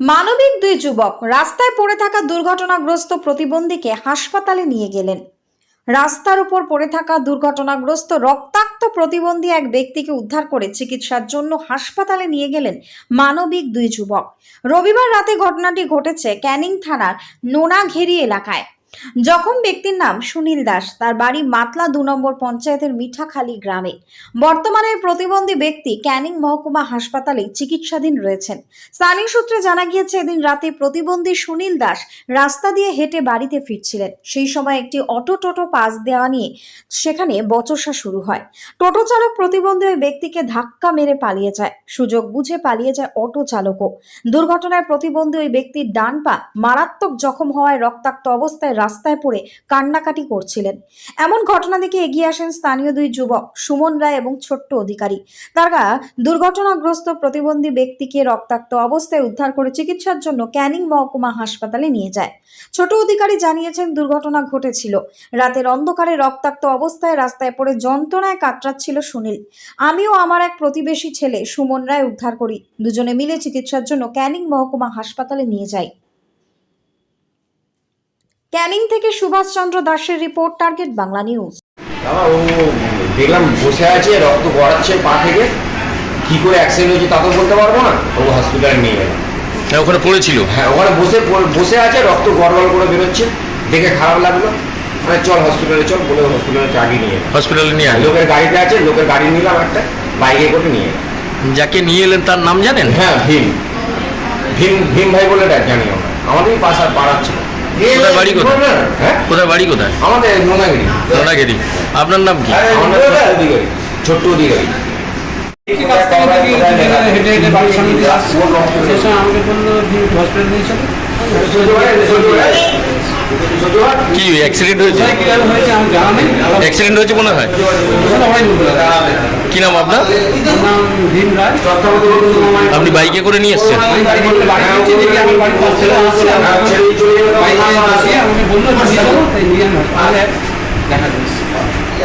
মানবিক দুই যুবক রাস্তায় পড়ে থাকা দুর্ঘটনাগ্রস্ত প্রতিবন্ধীকে হাসপাতালে নিয়ে গেলেন। রাস্তার উপর পড়ে থাকা দুর্ঘটনাগ্রস্ত রক্তাক্ত প্রতিবন্ধী এক ব্যক্তিকে উদ্ধার করে চিকিৎসার জন্য হাসপাতালে নিয়ে গেলেন মানবিক দুই যুবক। রবিবার রাতে ঘটনাটি ঘটেছে ক্যানিং থানার নোনাঘেরি এলাকায়। জখম ব্যক্তির নাম সুনীল দাস, তার বাড়ি মাতলা দু নম্বর পঞ্চায়েতের মিঠাখালী গ্রামে। বর্তমানে প্রতিবন্ধী ব্যক্তি ক্যানিং মহকুমা হাসপাতালে চিকিৎসাধীন রয়েছেন। স্থানীয় সূত্রে জানা গিয়েছে, এদিন রাতে প্রতিবন্ধী সুনীল দাস রাস্তা দিয়ে হেঁটে বাড়িতে ফিরছিলেন। সেই সময় একটি অটো টোটো পাস দেওয়া নিয়ে সেখানে বচসা শুরু হয়। টোটো চালক প্রতিবন্ধী ওই ব্যক্তিকে ধাক্কা মেরে পালিয়ে যায়। সুযোগ বুঝে পালিয়ে যায় অটো চালকও। দুর্ঘটনায় প্রতিবন্ধী ওই ব্যক্তির ডান পা মারাত্মক জখম হওয়ায় রক্তাক্ত অবস্থায় রাস্তায় পড়ে কান্নাকাটি করছিলেন। এমন ঘটনা দেখে এগিয়ে আসেন স্থানীয় দুই যুবক, সুমন রায় এবং ছোট্ট অধিকারী। তারা দুর্ঘটনাগ্রস্ত প্রতিবন্ধী ব্যক্তিকে রক্তাক্ত অবস্থায় উদ্ধার করে চিকিৎসার জন্য ক্যানিং মহকুমা হাসপাতালে নিয়ে যায়। ছোট অধিকারী জানিয়েছেন, দুর্ঘটনা ঘটেছিল। রাতের অন্ধকারে রক্তাক্ত অবস্থায় রাস্তায় পড়ে যন্ত্রণায় কাতরাচ্ছিল সুনীল। আমিও আমার এক প্রতিবেশী ছেলে, সুমন রায়, উদ্ধার করি। দুজনে মিলে চিকিৎসার জন্য ক্যানিং মহকুমা হাসপাতালে নিয়ে যাই। ক্যানিং থেকে সুভাষচন্দ্র দাসের রিপোর্ট টার্গেট বাংলা নিউজ। বাবা ও দেখলাম বসে আছে রক্ত গড়াচ্ছে পা থেকে। কি করে অ্যাক্সিডেন্ট হয়েছে তা তো বলতে পারব না। ও হসপিটালে নিয়ে গেলাম হ্যাঁ ওখানে পড়েছিল। হ্যাঁ ওখানে বসে বসে আছে রক্ত গড়গড় করে বেরোচ্ছে। দেখে খারাপ লাগল। মানে চল হসপিটালে চল বলে হসপিটালে চাগিয়ে নিয়ে হসপিটালে নিয়ে আলো লোকের গাড়িতে আছে লোকের গাড়ি নিলাম একটা বাইকে করে নিয়ে এলাম। যাকে নিয়ে এলেন তার নাম জানেন? হ্যাঁ ভীম। ভীম ভীম ভাই বলে ডাক জানি আমরা। আমাদেরই পাশার পাড়ার ছিল। কোথায় বাড়ি কোথায়? হ্যাঁ? কোথায় বাড়ি কোথায়? আমাদের নোনাগিরি। সোনাগিরি আপনার নাম কি? ছোট্ট অধিকারী। হেঁটে হেঁটে বাড়ির সামনে দিয়ে আসছে। সেই সময় আমাকে বলল হসপিটাল নিয়ে চলো কি অ্যাক্সিডেন্ট হয়েছে? অ্যাক্সিডেন্ট হয়েছে মনে হয়? কি নাম আপনার? আপনি বাইকে করে নিয়ে এসছেন? আমি